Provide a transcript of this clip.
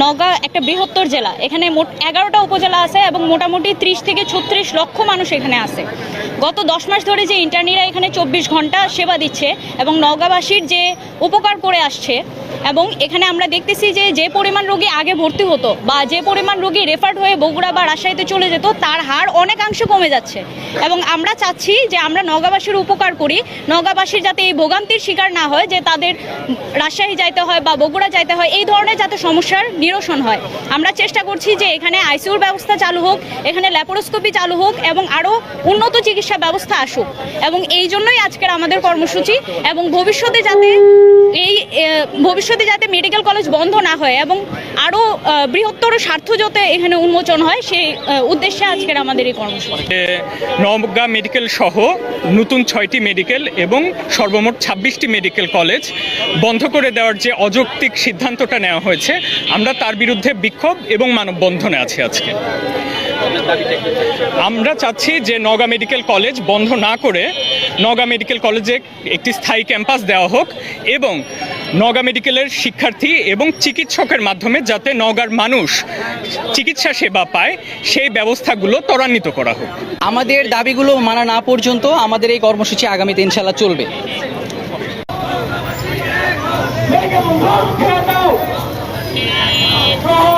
নওগাঁ একটা বৃহত্তর জেলা। এখানে মোট এগারোটা উপজেলা আছে এবং মোটামুটি ত্রিশ থেকে ছত্রিশ লক্ষ মানুষ এখানে আছে। গত দশ মাস ধরে যে ইন্টার্নিরা এখানে চব্বিশ ঘণ্টা সেবা দিচ্ছে এবং নওগাঁবাসীর যে উপকার করে আসছে এবং এখানে আমরা দেখতেছি যে যে পরিমাণ রোগী আগে ভর্তি হতো বা যে পরিমাণ রোগী রেফার্ড হয়ে বগুড়া বা রাজশাহীতে চলে যেত, তার হার অনেকাংশে কমে যাচ্ছে। এবং আমরা চাচ্ছি যে, আমরা নওগাঁবাসীর উপকার করি নওগাঁবাসীর যাতে এই ভোগান্তির শিকার না হয়, যে তাদের রাজশাহী যাইতে হয় বা বগুড়া যাইতে হয়, এই ধরনের যাতে সমস্যার নিরসন হয়। আমরা চেষ্টা করছি যে এখানে আইসিইউর ব্যবস্থা চালু হোক, এখানে ল্যাপারোস্কোপি চালু হোক এবং আরও উন্নত চিকিৎসা ব্যবস্থা আসুক। এবং এই জন্যই আজকের আমাদের কর্মসূচি এবং ভবিষ্যতে যাতে এই ভবিষ্যতে যাতে মেডিকেল কলেজ বন্ধ না হয় এবং আরও বৃহত্তর স্বার্থ যাতে এখানে উন্মোচন হয়, সেই উদ্দেশ্যে আজকের আমাদের এই কর্মসূচি। যে নওগাঁ মেডিকেল সহ নতুন ছয়টি মেডিকেল এবং সর্বমোট ছাব্বিশটি মেডিকেল কলেজ বন্ধ করে দেওয়ার যে অযৌক্তিক সিদ্ধান্তটা নেওয়া হয়েছে, আমরা তার বিরুদ্ধে বিক্ষোভ এবং মানববন্ধনে আছি আজকে। আমরা চাচ্ছি যে নওগাঁ মেডিকেল কলেজ বন্ধ না করে নওগাঁ মেডিকেল কলেজে একটি স্থায়ী ক্যাম্পাস দেওয়া হোক এবং নওগাঁ মেডিকেলের শিক্ষার্থী এবং চিকিৎসকের মাধ্যমে যাতে নওগাঁর মানুষ চিকিৎসা সেবা পায় সেই ব্যবস্থাগুলো ত্বরান্বিত করা হোক। আমাদের দাবিগুলো মানা না পর্যন্ত আমাদের এই কর্মসূচি আগামীতে ইনশাল্লাহ চলবে। Make Michael.